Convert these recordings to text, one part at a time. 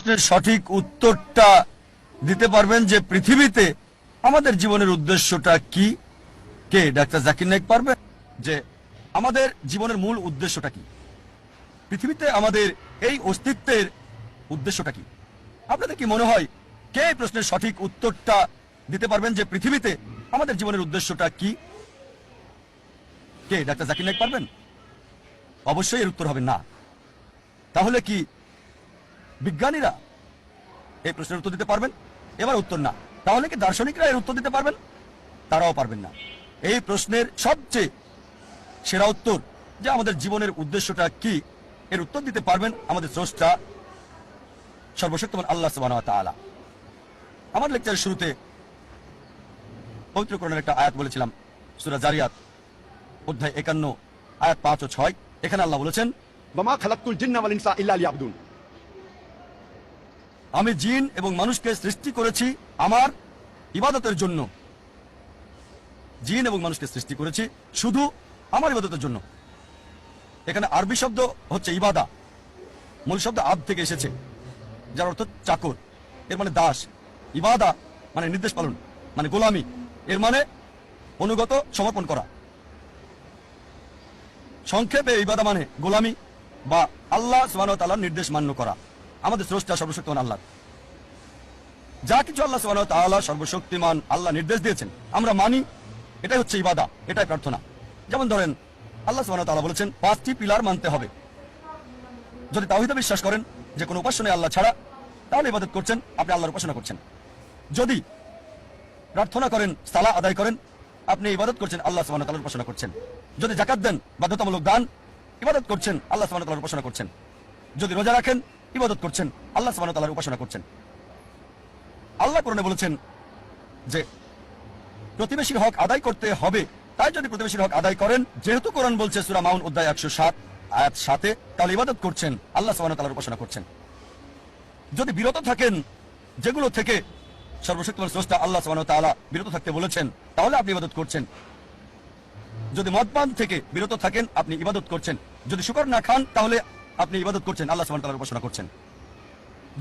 প্রশ্নের সঠিক উত্তরটা দিতে পারবেন যে পৃথিবীতে আমাদের জীবনের উদ্দেশ্যটা কি? কে? ডাক্তার জাকির নাইক পারবে? যে আমাদের জীবনের মূল উদ্দেশ্যটা কি? পৃথিবীতে আমাদের এই অস্তিত্বের উদ্দেশ্যটা কি? আপনাদের কি মনে হয় কে প্রশ্নের সঠিক উত্তরটা দিতে পারবেন যে পৃথিবীতে আমাদের জীবনের উদ্দেশ্যটা কি? কে? ডাক্তার জাকির নাইক পারবেন? অবশ্যই এর উত্তর হবে না। তাহলে কি বিজ্ঞানীরা এই প্রশ্নের উত্তর দিতে পারবেন, এবার উত্তর না। তাহলে কি দার্শনিকরা এর উত্তর দিতে পারবেন? তারাও পারবেন না। এই প্রশ্নের সবচেয়ে সেরা উত্তর যে আমাদের জীবনের উদ্দেশ্যটা কি, এর উত্তর দিতে পারবেন আমাদের স্রষ্টা সর্বশক্তিমান আল্লাহ সালা আমার লেকচারের শুরুতে পবিত্রকরণের একটা আয়াত বলেছিলাম, সুরা জারিয়াত, অধ্যায় একান্ন, আয়াত পাঁচ ও ছয়। এখানে আল্লাহ বলেছেন বামা আমি জিন এবং মানুষকে সৃষ্টি করেছি আমার ইবাদতের জন্য। জিন এবং মানুষকে সৃষ্টি করেছি শুধু আমার ইবাদতের জন্য। এখানে আরবি শব্দ হচ্ছে ইবাদা। মূল শব্দ আব থেকে এসেছে, যার অর্থ চাকর। এর মানে দাস। ইবাদা মানে নির্দেশ পালন মানে গোলামি। এর মানে অনুগত সমর্পণ করা। সংক্ষেপে ইবাদা মানে গোলামি বা আল্লাহ সুবহানাহু ওয়া নির্দেশ মান্য করা। আমাদের স্রষ্টা সর্বশক্তিমান আল্লাহ। যা কিছু আল্লাহ সুবহানাহু ওয়া সর্বশক্তিমান আল্লাহ নির্দেশ দিয়েছেন, আমরা মানি, এটাই হচ্ছে ইবাদা, এটাই প্রার্থনা। যেমন ধরেন, আল্লাহ সুবহানাহু ওয়া বলেছেন, পাঁচটি পিলার মানতে হবে। যদি তাওহীদে বিশ্বাস করেন যে কোনো উপাস্য নেই আল্লাহ ছাড়া, তাহলে ইবাদত করছেন, আপনি আল্লাহর উপাসনা করছেন। যদি প্রার্থনা করেন সালা আদায় করেন, আপনি ইবাদত করছেন, আল্লাহ সুবহানাহু ওয়া তাআলার উপাসনা করছেন। যদি জাকাত দেন, বাধ্যতামূলক দান, ইবাদত করছেন, আল্লাহ সুবহানাহু ওয়া তাআলার উপাসনা করছেন। যদি রোজা রাখেন ইবাদত করছেন, আল্লাহ সুবহানাহু ওয়া তাআলার উপাসনা করছেন। আল্লাহ কোরআনে বলেছেন যে, প্রতিবেশীর হক আদায় করতে হবে। তাই যদি প্রতিবেশীর হক আদায় করেন, যেহেতু কোরআন বলছে সূরা মাউন অধ্যায় একশো সাত, আয়াত সাতে, তাহলে ইবাদত করছেন, আল্লাহ সুবহানাহু ওয়া তাআলার উপাসনা করছেন। যদি বিরত থাকেন, যেগুলো থেকে সর্বশক্তিমান স্রষ্টা আল্লাহ সুবহানাহু ওয়া তাআলা বিরত থাকতে বলেছেন, তাহলে আপনি ইবাদত করছেন। যদি মদপান থেকে বিরত থাকেন, আপনি ইবাদত করছেন। যদি শুকর না খান, তাহলে আপনি ইবাদত করছেন, আল্লাহ সুবহানাহু ওয়া তাআলার উপাসনা করছেন।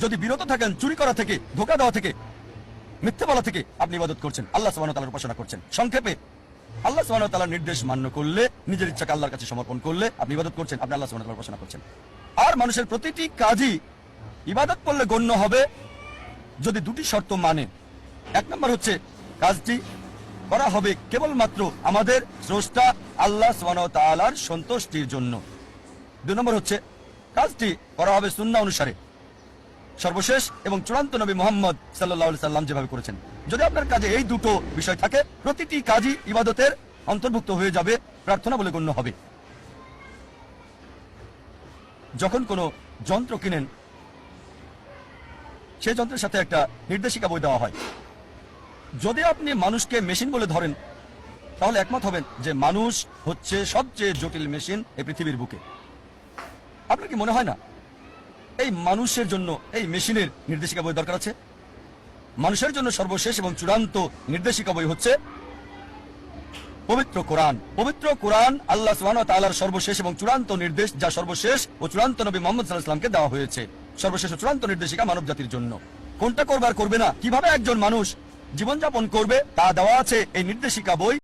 যদি বিরত থাকেন, চুরি করা থেকে, ধোকা দেওয়া থেকে, মিথ্যে বলা থেকে আপনি ইবাদত করছেন, আল্লাহ তাআলার উপাসনা করছেন। সংক্ষেপে, আল্লাহ তাআলার নির্দেশ মান্য করলে, নিজের ইচ্ছাকে আল্লাহর কাছে সমর্পণ করলে আপনি ইবাদত করছেন, আপনি আল্লাহ তাআলার উপাসনা করছেন। আর মানুষের প্রতিটি কাজই ইবাদত করলে গণ্য হবে, যদি দুটি শর্ত মানে। এক নম্বর হচ্ছে, কাজটি করা হবে কেবলমাত্র আমাদের স্রষ্টা আল্লাহ ওয়া তাআলার সন্তুষ্টির জন্য। দুই নম্বর হচ্ছে কাজটি করা হবে সুন্নাহ অনুসারে। সর্বশেষ এবং চূড়ান্ত নবী মোহাম্মদ সাল্লাহ সাল্লাম যেভাবে করেছেন। যদি আপনার কাজে এই দুটো বিষয় থাকে, প্রতিটি কাজই ইবাদতের অন্তর্ভুক্ত হয়ে যাবে, প্রার্থনা বলে গণ্য হবে। যখন কোনো যন্ত্র কিনেন, সেই যন্ত্রের সাথে একটা নির্দেশিকা বই দেওয়া হয়। যদি আপনি মানুষকে মেশিন বলে ধরেন, তাহলে একমত হবেন যে মানুষ হচ্ছে সবচেয়ে জটিল মেশিন এই পৃথিবীর বুকে। আপনার কি মনে হয় না? এই মানুষের জন্য এই মেশিনের নির্দেশিকা বই দরকার আছে? মানুষের জন্য সর্বশেষ এবং চূড়ান্ত নির্দেশিকা বই হচ্ছে পবিত্র কোরআন। পবিত্র কোরআন আল্লাহ সুবহানাহু সর্বশেষ এবং চূড়ান্ত নির্দেশ যা সর্বশেষ ও চূড়ান্ত নবী মোহাম্মদ সাল্লামকে দেওয়া হয়েছে। সর্বশেষ ও চূড়ান্ত নির্দেশিকা মানব জাতির জন্য। কোনটা করবে আর করবে না? কীভাবে একজন মানুষ জীবনযাপন করবে তা দেওয়া আছে এই নির্দেশিকা বই